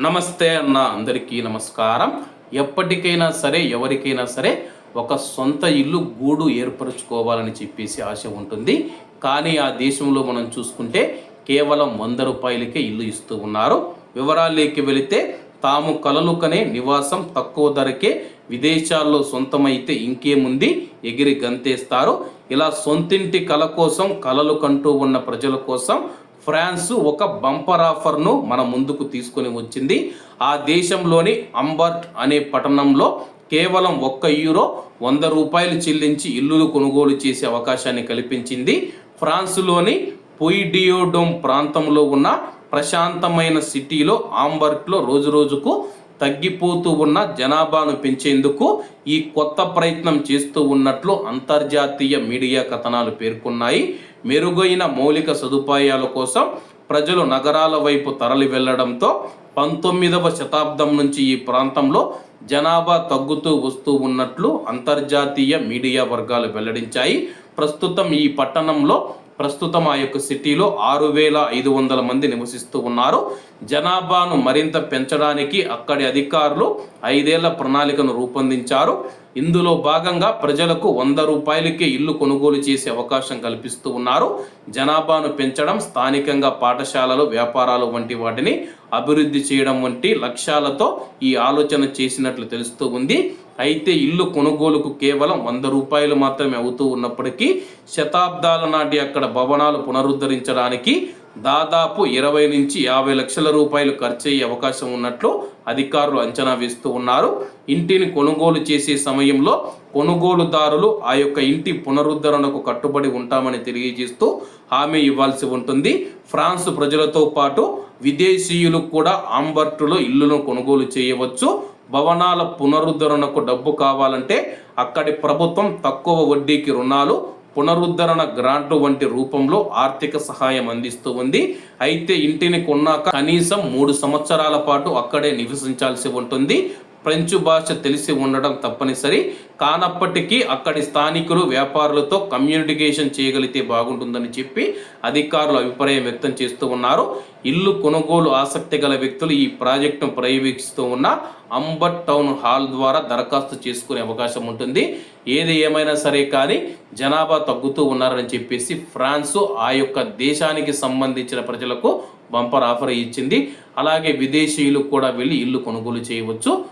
నమస్తే అన్న అందరికీ నమస్కారం. ఎప్పటికైనా సరే ఎవరికైనా సరే ఒక సొంత ఇల్లు గూడు ఏర్పరచుకోవాలని చెప్పేసి ఆశ ఉంటుంది. కానీ ఆ దేశంలో మనం చూసుకుంటే కేవలం వంద రూపాయలకే ఇల్లు ఇస్తూ ఉన్నారు. వివరాల్లోకి వెళితే తాము కలలు కనే నివాసం తక్కువ ధరకే విదేశాల్లో సొంతమైతే ఇంకేముంది? ఎగిరి గంతేస్తారు. ఇలా సొంతింటి కల కోసం కలలు కంటూ ఉన్న ప్రజల కోసం ఫ్రాన్స్ ఒక బంపర్ ఆఫర్ను మన ముందుకు తీసుకొని వచ్చింది. ఆ దేశంలోని అంబర్ట్ అనే పట్టణంలో కేవలం ఒక్క యూరో వంద రూపాయలు చెల్లించి ఇల్లులు కొనుగోలు చేసే అవకాశాన్ని కల్పించింది. ఫ్రాన్స్లోని పొయిడియోడోమ్ ప్రాంతంలో ఉన్న ప్రశాంతమైన సిటీలో ఆంబర్ట్లో రోజు రోజుకు తగ్గిపోతూ ఉన్న జనాభాను పెంచేందుకు ఈ కొత్త ప్రయత్నం చేస్తూ ఉన్నట్లు అంతర్జాతీయ మీడియా కథనాలు పేర్కొన్నాయి. మెరుగైన మౌలిక సదుపాయాల కోసం ప్రజలు నగరాల వైపు తరలి వెళ్ళడంతో పంతొమ్మిదవ శతాబ్దం నుంచి ఈ ప్రాంతంలో జనాభా తగ్గుతూ వస్తూ ఉన్నట్లు అంతర్జాతీయ మీడియా వర్గాలు వెల్లడించాయి. ప్రస్తుతం ఈ పట్టణంలో ప్రస్తుతం ఆ యొక్క సిటీలో ఆరు వేల ఐదు వందల మంది నివసిస్తూ ఉన్నారు. జనాభాను మరింత పెంచడానికి అక్కడి అధికారులు ఐదేళ్ళ ప్రణాళికను రూపొందించారు. ఇందులో భాగంగా ప్రజలకు వంద రూపాయలకే ఇల్లు కొనుగోలు చేసే అవకాశం కల్పిస్తూ ఉన్నారు. జనాభాను పెంచడం స్థానికంగా పాఠశాలలు వ్యాపారాలు వంటి వాటిని అభివృద్ధి చేయడం వంటి లక్ష్యాలతో ఈ ఆలోచన చేసినట్లు తెలుస్తూ ఉంది. అయితే ఇల్లు కొనుగోలుకు కేవలం వంద రూపాయలు మాత్రమే అవుతూ ఉన్నప్పటికీ శతాబ్దాల నాటి అక్కడ భవనాలు పునరుద్ధరించడానికి దాదాపు ఇరవై నుంచి యాభై లక్షల రూపాయలు ఖర్చు అయ్యే అవకాశం ఉన్నట్లు అధికారులు అంచనా వేస్తూ ఉన్నారు. ఇంటిని కొనుగోలు చేసే సమయంలో కొనుగోలుదారులు ఆ యొక్క ఇంటి పునరుద్ధరణకు కట్టుబడి ఉంటామని తెలియజేస్తూ హామీ ఇవ్వాల్సి ఉంటుంది. ఫ్రాన్స్ ప్రజలతో పాటు విదేశీయులు కూడా ఆంబర్టులో ఇల్లును కొనుగోలు చేయవచ్చు. భవనాల పునరుద్ధరణకు డబ్బు కావాలంటే అక్కడి ప్రభుత్వం తక్కువ వడ్డీకి రుణాలు పునరుద్ధరణ గ్రాంట్ వంటి రూపంలో ఆర్థిక సహాయం అందిస్తూ ఉంది. అయితే ఇంటిని కొన్నాక కనీసం మూడు సంవత్సరాల పాటు అక్కడే నివసించాల్సి ఉంటుంది. ఫ్రెంచ్ భాష తెలిసి ఉండడం తప్పనిసరి. కానప్పటికీ అక్కడి స్థానికులు వ్యాపారులతో కమ్యూనికేషన్ చేయగలిగితే బాగుంటుందని చెప్పి అధికారులు అభిప్రాయం వ్యక్తం చేస్తూ ఉన్నారు. ఇల్లు కొనుగోలు ఆసక్తి గల వ్యక్తులు ఈ ప్రాజెక్టును పర్యవేక్షిస్తూ ఉన్న అంబర్ టౌన్ హాల్ ద్వారా దరఖాస్తు చేసుకునే అవకాశం ఉంటుంది. ఏది ఏమైనా సరే కానీ జనాభా తగ్గుతూ ఉన్నారని చెప్పేసి ఫ్రాన్సు ఆ యొక్క దేశానికి సంబంధించిన ప్రజలకు బంపర్ ఆఫర్ ఇచ్చింది. అలాగే విదేశీయులు కూడా వెళ్ళి ఇల్లు కొనుగోలు చేయవచ్చు.